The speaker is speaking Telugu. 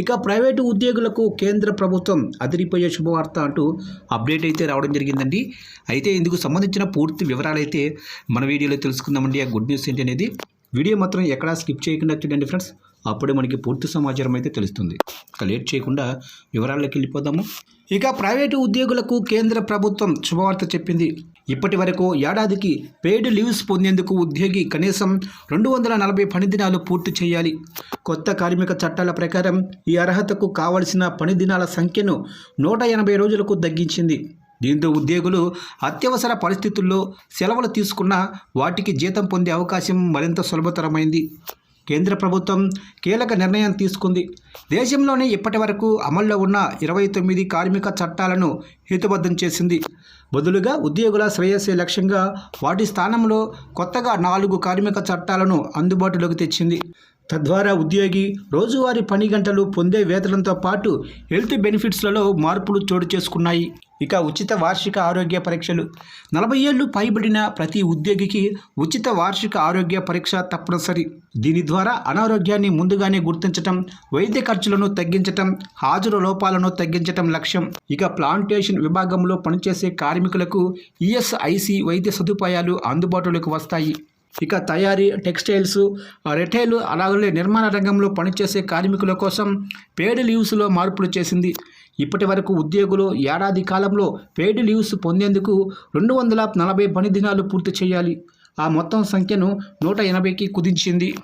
ఇక ప్రైవేటు ఉద్యోగులకు కేంద్ర ప్రభుత్వం అదిరిపోయే శుభవార్త అంటూ అప్డేట్ అయితే రావడం జరిగిందండి. అయితే ఇందుకు సంబంధించిన పూర్తి వివరాలు అయితే మన వీడియోలో తెలుసుకుందామండి. ఆ గుడ్ న్యూస్ ఏంటి అనేది వీడియో మాత్రం ఎక్కడా స్కిప్ చేయకుండా చూడండి ఫ్రెండ్స్. అప్పుడే మనకి పూర్తి సమాచారం అయితే తెలుస్తుంది. ఇక లేట్ చేయకుండా వివరాల్లోకి వెళ్ళిపోదాము. ఇక ప్రైవేటు ఉద్యోగులకు కేంద్ర ప్రభుత్వం శుభవార్త చెప్పింది. ఇప్పటి వరకు ఏడాదికి పెయిడ్ లీవ్స్ పొందేందుకు ఉద్యోగి కనీసం రెండు వందల నలభై పని దినాలు పూర్తి చేయాలి. కొత్త కార్మిక చట్టాల ప్రకారం ఈ అర్హతకు కావలసిన పని దినాల సంఖ్యను నూట ఎనభై రోజులకు తగ్గించింది. దీంతో ఉద్యోగులు అత్యవసర పరిస్థితుల్లో సెలవులు తీసుకున్న వాటికి జీతం పొందే అవకాశం మరింత సులభతరమైంది. కేంద్ర ప్రభుత్వం కీలక నిర్ణయం తీసుకుంది. దేశంలోనే ఇప్పటి వరకు అమల్లో ఉన్న ఇరవై తొమ్మిది కార్మిక చట్టాలను హేతుబద్ధం చేసింది. బదులుగా ఉద్యోగుల శ్రేయస్సే లక్ష్యంగా వాటి స్థానంలో కొత్తగా నాలుగు కార్మిక చట్టాలను అందుబాటులోకి తెచ్చింది. తద్వారా ఉద్యోగి రోజువారీ పని గంటలు పొందే వేతనంతో పాటు హెల్త్ బెనిఫిట్స్లలో మార్పులు చోటు చేసుకున్నాయి. ఇక ఉచిత వార్షిక ఆరోగ్య పరీక్షలు. నలభై ఏళ్ళు పైబడిన ప్రతి ఉద్యోగికి ఉచిత వార్షిక ఆరోగ్య పరీక్ష తప్పనిసరి. దీని ద్వారా అనారోగ్యాన్ని ముందుగానే గుర్తించటం వైద్య ఖర్చులను తగ్గించటం హాజరు లోపాలను తగ్గించటం లక్ష్యం. ఇక ప్లాంటేషన్ విభాగంలో పనిచేసే కార్మికులకు ఈఎస్ఐసి వైద్య సదుపాయాలు అందుబాటులోకి వస్తాయి. ఇక తయారీ టెక్స్టైల్స్ రిటైల్ అలాగే నిర్మాణ రంగంలో పనిచేసే కార్మికుల కోసం పేడ్ లీవ్స్లో మార్పులు చేసింది. ఇప్పటి వరకు ఉద్యోగులు ఏడాది కాలంలో పేడ్ లీవ్స్ పొందేందుకు రెండు వందల నలభై పని దినాలు పూర్తి చేయాలి. ఆ మొత్తం సంఖ్యను నూట ఎనభైకి కుదించింది.